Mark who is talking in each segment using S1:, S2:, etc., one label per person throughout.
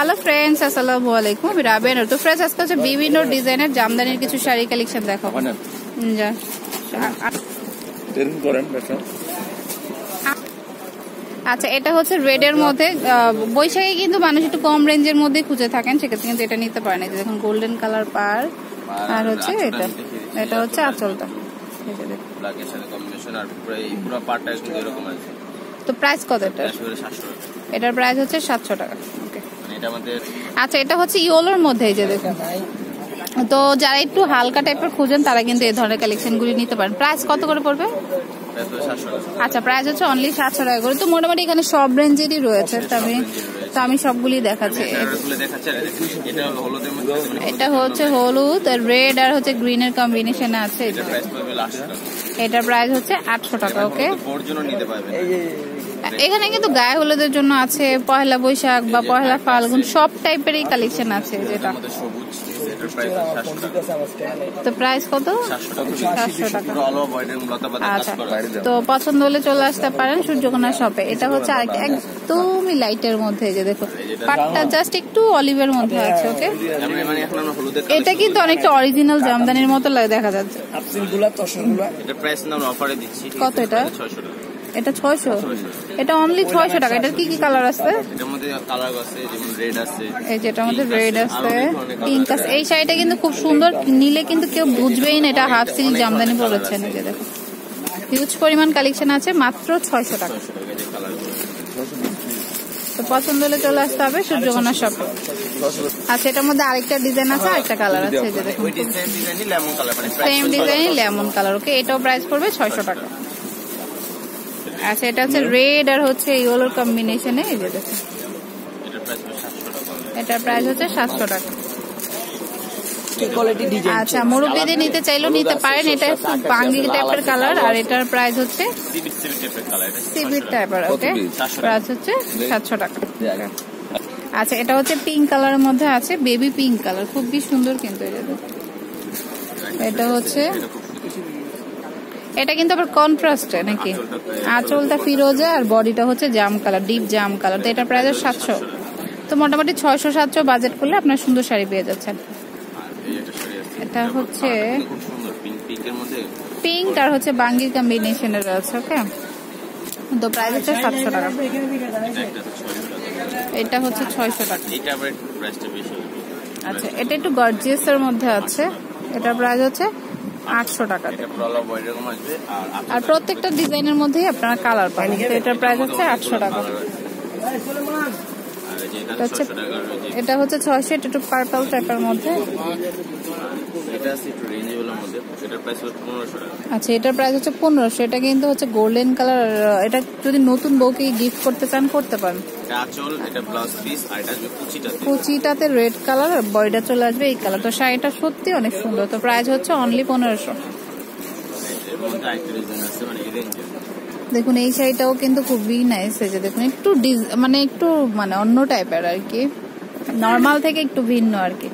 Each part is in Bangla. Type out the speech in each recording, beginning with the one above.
S1: হ্যালো ফ্রেন্ডস আসসালামু আলাইকুম আমি রাবেন তো ফ্রেন্ডস আজকে হচ্ছে বিভিন্ন ডিজাইনের জামদানির কিছু শাড়ি কালেকশন দেখাবো যা।
S2: করেন
S1: আচ্ছা এটা হচ্ছে রেড এর মধ্যে বৈশাখী কিন্তু মানুষ একটু কম রেঞ্জের মধ্যে খুঁজে থাকেন সেক্ষেত্রে কিন্তু এটা নিতে পারেন এই যে দেখুন গোল্ডেন কালার পার আর হচ্ছে এটা। এটা হচ্ছে আঁচলটা। তো প্রাইস কত এটা এটার প্রাইস হচ্ছে সাতশো টাকা।
S3: এটা আমাদের
S1: আচ্ছা এটা হচ্ছে ইয়োলোর মধ্যে এই যে দেখুন। তো যারা একটু হালকা টাইপের খুঁজেন তারা কিন্তু এই ধরনের কালেকশন গুলি নিতে পারেন। প্রাইস কত করে পড়বে? আচ্ছা প্রাইস হচ্ছে অনলি সাতশো টাকা করে। তো মোটামুটি এখানে সব রেঞ্জেরই রয়েছে। তো আমি তো আমি সবগুলি দেখাচ্ছি।
S3: এটা এটা এটা মানে
S1: এটা হচ্ছে হলুদ রেড আর হচ্ছে গ্রিন এর কম্বিনেশন আছে যে।
S3: প্রাইস
S1: হচ্ছে আটশো টাকা ওকে
S3: নিতে পারবেন
S1: এখানে কিন্তু গায়ে হলুদের জন্য আছে পয়লা বৈশাখ বা পয়লা ফাল্গুন সব টাইপেরই কালেকশন আছে যেটা। তো প্রাইস কত?
S3: সাতশো টাকা।
S1: আচ্ছা তো পছন্দ হলে চলে আসতে পারেন সূর্যকোনা শপে এটা হচ্ছে আরেকটা একদমই লাইটের মধ্যে যে দেখো পাটটা জাস্ট একটু অলিভের মধ্যে আছে ওকে
S3: মানে
S1: এটা কিন্তু অনেকটা অরিজিনাল জামদানির মতো লাগে দেখা যাচ্ছে। কত এটা? এটা ছয়শো? এটা অনলি ছয়শো টাকা। এটার কি কি কালার আছে
S3: এটার মধ্যে কালার আছে যেমন রেড আছে
S1: এই যেটার মধ্যে রেড
S3: আছে,
S1: পিঙ্ক আছে। এই শাড়িটা কিন্তু খুব সুন্দর। নিলে কিন্তু কেউ বুঝবেই না এটা হাফ সিল্ক জামদানি পড়েছে
S3: colour
S1: নিজে দেখো। হিউজ পরিমাণ কালেকশন আছে মাত্র ছয়শো টাকা।
S3: যে
S1: তো পছন্দ হলে চলে আসতে হবে সূর্যকোনা শপে আচ্ছা এটার মধ্যে আরেকটা ডিজাইন আছে আরেকটা কালার আছে যে same design lemon colour okay এটাও প্রাইস পড়বে ছয়শো টাকা। আচ্ছা এটা হচ্ছে রেড আর হচ্ছে ইয়েলোর কম্বিনেশনে এই যে দেখুন
S3: এটার প্রাইস সাতশো টাকা।
S1: এটার প্রাইস হচ্ছে সাতশো টাকা।
S2: কোয়ালিটি ডিজাইন
S1: আচ্ছা মুরব্বীদের নিতে চাইলেও নিতে পারেন এটা বাঙ্গি টাইপের কালার আর এটার প্রাইস হচ্ছে
S3: সিবিট সিবিট টাইপের এটা
S1: ওকে
S3: সাতশো টাকা।
S1: প্রাইস হচ্ছে সাতশো টাকা। আচ্ছা এটা হচ্ছে পিঙ্ক কালারের মধ্যে আছে বেবি পিঙ্ক কালার খুবই সুন্দর কিন্তু এটা এটা হচ্ছে এটা কিন্তু আবার কন্ট্রাস্টে নাকি? আঁচলটা ফিরোজা আর বডিটা হচ্ছে জাম কালার ডিপ জাম কালার তো এটার প্রাইস সাতশো। তো মোটামুটি ছয়শো, সাতশো বাজেট করলে আপনার সুন্দর শাড়ি পেয়ে যাচ্ছেন। এটা হচ্ছে
S3: পিঙ্ক
S1: আর হচ্ছে বাঙ্গির কম্বিনেশনের আছে, ওকে? তো প্রাইস হচ্ছে সাতশো টাকা।
S3: এটা
S1: এটা হচ্ছে ছয়শো টাকা।
S3: এটা
S1: আচ্ছা এটা একটু গর্জিয়াস এর মধ্যে আছে। এটার প্রাইস হচ্ছে আটশো টাকা
S3: আর
S1: প্রত্যেকটা ডিজাইনের মধ্যেই আপনারা কালার পাবেন। তো এটার প্রাইস হচ্ছে আটশো টাকা।
S3: এটা
S1: হচ্ছে এটা হচ্ছে ছয়শো এটা একটু পার্পল টাইপের মধ্যে। আচ্ছা এটার প্রাইস হচ্ছে পনেরোশো। এটা কিন্তু হচ্ছে গোল্ডেন কালার এটা যদি নতুন বউকে গিফট করতে চান করতে পারেন।
S3: কুচিটাতে।
S1: রেড কালার বডিটা চলে আসবে এই কালার তো শাড়িটা সত্যি অনেক সুন্দর। তো প্রাইস হচ্ছে অনলি পনেরোশো।
S3: মধ্যে ডিজাইন
S1: দেখুন এই শাড়িটাও কিন্তু খুবই নাইস যে দেখুন একটু মানে একটু মানে অন্য টাইপের আর কি। নর্মাল থেকে একটু ভিন্ন আর কি।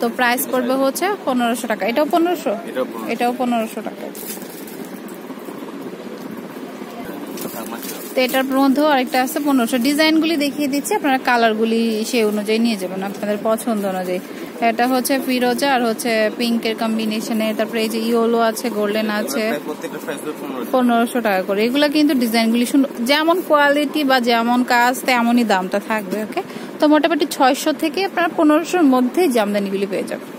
S1: তো প্রাইস পড়বে হচ্ছে পনেরোশো টাকা। এটাও পনেরোশো?
S3: এটাও পনেরোশো।
S1: এটাও পনেরোশো টাকা। তো এটার মধ্যেও আরেকটা আছে পনেরোশো। ডিজাইনগুলি দেখিয়ে দিচ্ছি আপনারা কালারগুলি সেই অনুযায়ী নিয়ে যাবেন আপনাদের পছন্দ অনুযায়ী। এটা হচ্ছে ফিরোজা আর হচ্ছে পিঙ্ক পিঙ্কের কম্বিনেশনে তারপরে এই যে ইয়োলো আছে গোল্ডেন আছে
S3: পনেরোশো
S1: টাকা। করে। এগুলো কিন্তু ডিজাইনগুলি যেমন কোয়ালিটি বা যেমন কাজ তেমনই দামটা থাকবে ওকে তো মোটামুটি ছয়শো থেকে আপনারা পনেরোশোর মধ্যেই জামদানিগুলি পেয়ে যাবেন।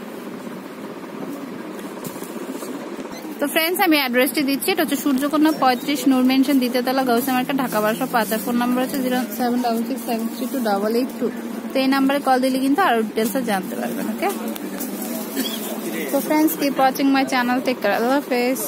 S1: তো ফ্রেন্ডস আমি অ্যাড্রেসটি দিচ্ছি। এটা হচ্ছে সূর্যকন্যা পঁয়ত্রিশ নূর মেনশন দ্বিতীয়তলা গৌসা মার্কেট ঢাকা বারোশো পাঁচ ফোন নাম্বার হচ্ছে zero seven double six seven three two double eight two তো এই নাম্বারে কল দিলে কিন্তু আরও ডিটেলস জানতে পারবেন ওকে তো friends keep watching my channel take care Allah হাফেজ।